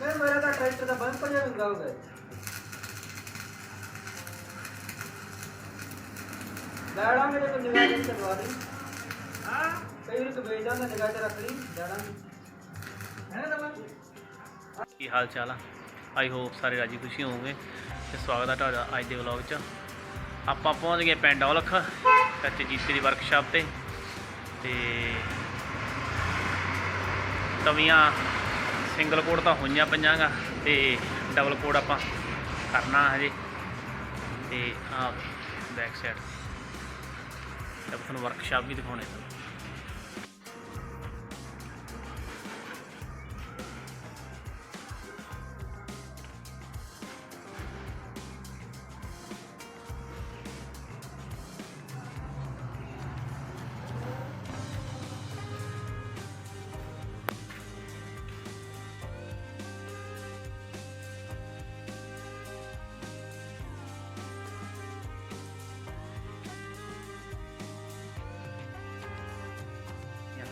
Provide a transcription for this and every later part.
ਮੈਂ ਮੇਰਾ ਤਾਂ ਟਰੈਕਟਰ ਦਾ ਬੰਪਰ ਜਿਹਾ ਵੀ ਹੋ ਗਿਆ ਲੈੜਾਂਗੇ ਤੇ ਤੂੰ ਨਿਗਾਹ ਤੇ ਚਲਵਾ ਦੇ। ਹਾਂ। ਕਈ ਵਾਰੀ ਤੂੰ ਵੇਚ ਜਾਂਦਾ ਨਿਗਾਹ ਤੇ ਰੱਖ ਲਈ ਲੈੜਾਂਗੇ ਹੈ ਨਾ ਦਵਾ ਕੀ ਹਾਲ ਚਾਲ ਆ? ਆਈ ਹੋਪ ਸਾਰੇ ਰਾਜੀ ਖੁਸ਼ੀ ਹੋਵੋਗੇ ਤੇ ਸਵਾਗਤ ਹੈ ਤੁਹਾਡਾ ਅੱਜ ਦੇ ਵਲੌਗ 'ਚ। ਆਪਾਂ ਪਹੁੰਚ ਗਏ ਪਿੰਡ ਔਲਖ ਚਾਚੇ ਜੀਤੇ ਦੀ ਵਰਕਸ਼ਾਪ ਤੇ। ਤੇ ਤਵੀਆਂ ਸਿੰਗਲ ਕੋਡ ਤਾਂ ਹੋਈਆਂ ਪਈਆਂਗਾ ਤੇ ਡਬਲ ਕੋਡ ਆਪਾਂ ਕਰਨਾ ਹਜੇ। ਤੇ ਆ ਬੈਕ ਸਾਈਡ ਤੇ ਆਪਾਂ ਤੁਹਾਨੂੰ ਵਰਕਸ਼ਾਪ ਵੀ ਦਿਖਾਉਣੇ।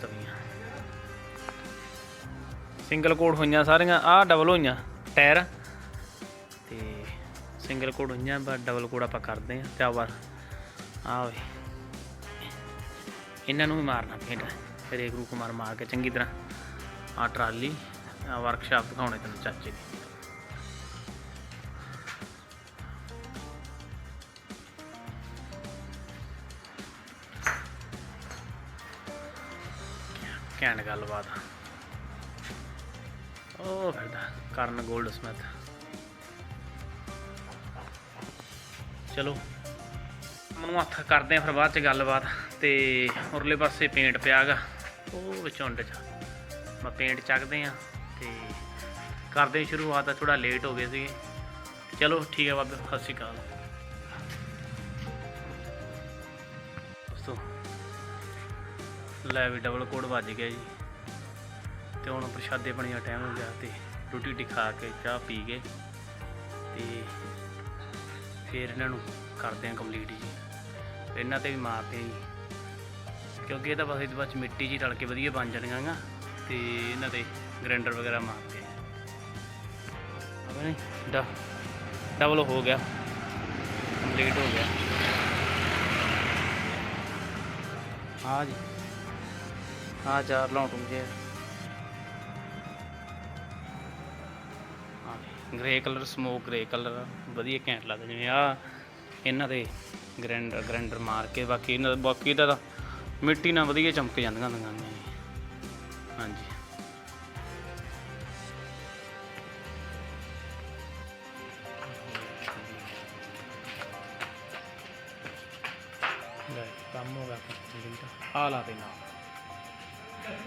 ਇਹ ਤਵੀਆਂ ਸਿੰਗਲ ਕੋਡ ਹੋਈਆਂ ਸਾਰੀਆਂ, ਆਹ ਡਬਲ ਹੋਈਆਂ ਟਾਇਰ ਤੇ ਸਿੰਗਲ ਕੋਡ ਹੋਈਆਂ, ਬਸ ਡਬਲ ਕੋਡ ਆਪਾਂ ਕਰਦੇ ਆ ਤੇ ਆ ਵਾਰ ਆ ਵੇ ਇਹਨਾਂ ਨੂੰ ਵੀ ਮਾਰਨਾ ਪੇਂਟ, ਫਿਰ ਇੱਕ ਰੂਕ ਮਾਰ ਮਾਰ ਕੇ ਚੰਗੀ ਤਰ੍ਹਾਂ। ਆ ਟਰਾਲੀ ਵਰਕਸ਼ਾਪ ਦਿਖਾਉਣੇ ਤੈਨੂੰ ਚਾਚੇ ਦੀ। ਘੈਂਟ ਗੱਲਬਾਤ। ਉਹ ਫਿਰਦਾ, ਕਰਨ ਗੋਲਡ ਸਮਿਥ ਚਲੋ ਨੂੰ ਹੱਥ ਕਰਦੇ ਆ ਫਿਰ ਬਾਅਦ ਚ ਗੱਲਬਾਤ ਤੇ ਉਰਲੇ ਪਾਸੇ ਪੇਂਟ ਪਿਆਗਾ ਉਹ ਵਿਚੁੰਡ ਚ। ਮੈਂ ਪੇਂਟ ਚੱਕਦੇ ਆ ਤੇ ਕਰਦੇ ਹਾਂ ਸ਼ੁਰੂਆਤ ਥੋੜਾ ਲੇਟ ਹੋ ਗਏ ਸੀਗੇ। ਚਲੋ, ਠੀਕ ਹੈ ਬਾਬੇ, ਸਤਿ ਸ਼੍ਰੀ ਅਕਾਲ। ਦੋਸਤੋ ਲੈ ਵੀ ਡਬਲ ਕੋਡ ਵੱਜ ਗਿਆ ਜੀ। ਤੇ ਹੁਣ ਪ੍ਰਸ਼ਾਦੇ ਪਾਣੀ ਦਾ ਟਾਈਮ ਹੋ ਗਿਆ ਤੇ ਰੋਟੀ ਰੋਟੀ ਖਾ ਕੇ ਚਾਹ ਪੀ ਕੇ ਤੇ ਫਿਰ ਇਹਨਾਂ ਨੂੰ ਕਰਦੇ ਆ ਕੰਪਲੀਟ ਜੀ। ਇਹਨਾਂ ਤੇ ਵੀ ਮਾਰਦੇ ਆ ਜੀ। ਕਿਉਂਕਿ ਇਹ ਤਾਂ ਬਸ ਇਹਦੇ ਵਿੱਚ ਮਿੱਟੀ ਜੀ ਰਲ ਕੇ ਵਧੀਆ ਬਣ ਜਾਣੀਆਂ ਗਾ ਤੇ ਇਹਨਾਂ ਤੇ ਗ੍ਰੈਂਡਰ ਵਗੈਰਾ ਮਾਰਦੇ ਆ ਡਾ ਡਬਲ ਹੋ ਗਿਆ। ਕੰਪਲੀਟ ਹੋ ਗਿਆ। ਹਾਂ ਜੀ। ਆ ਚਾਰ ਲਾਉਂ ਜੇ grey colour smoke grey colour ਵਧੀਆ ਘੈਂਟ ਲੱਗਦਾ ਜਿਵੇਂ ਆ। ਇਹਨਾਂ ਦੇ ਗ੍ਰੈਂਡਰ ਗ੍ਰੈਂਡਰ ਮਾਰ ਕੇ ਬਾਕੀ ਇਹਨਾਂ ਦਾ ਬਾਕੀ ਦਾ ਤਾਂ ਮਿੱਟੀ ਨਾਲ ਵਧੀਆ ਚਮਕ ਜਾਂਦੀਆਂ ਦੁਕਾਨਾਂ ਜੀ ਹਾਂਜੀ। ਲੈ, ਕੰਮ ਹੋ ਗਿਆ ਕੰਪਲੀਟ ਆ ਲਾ ਦੇ ਨਾਲ। Thank you.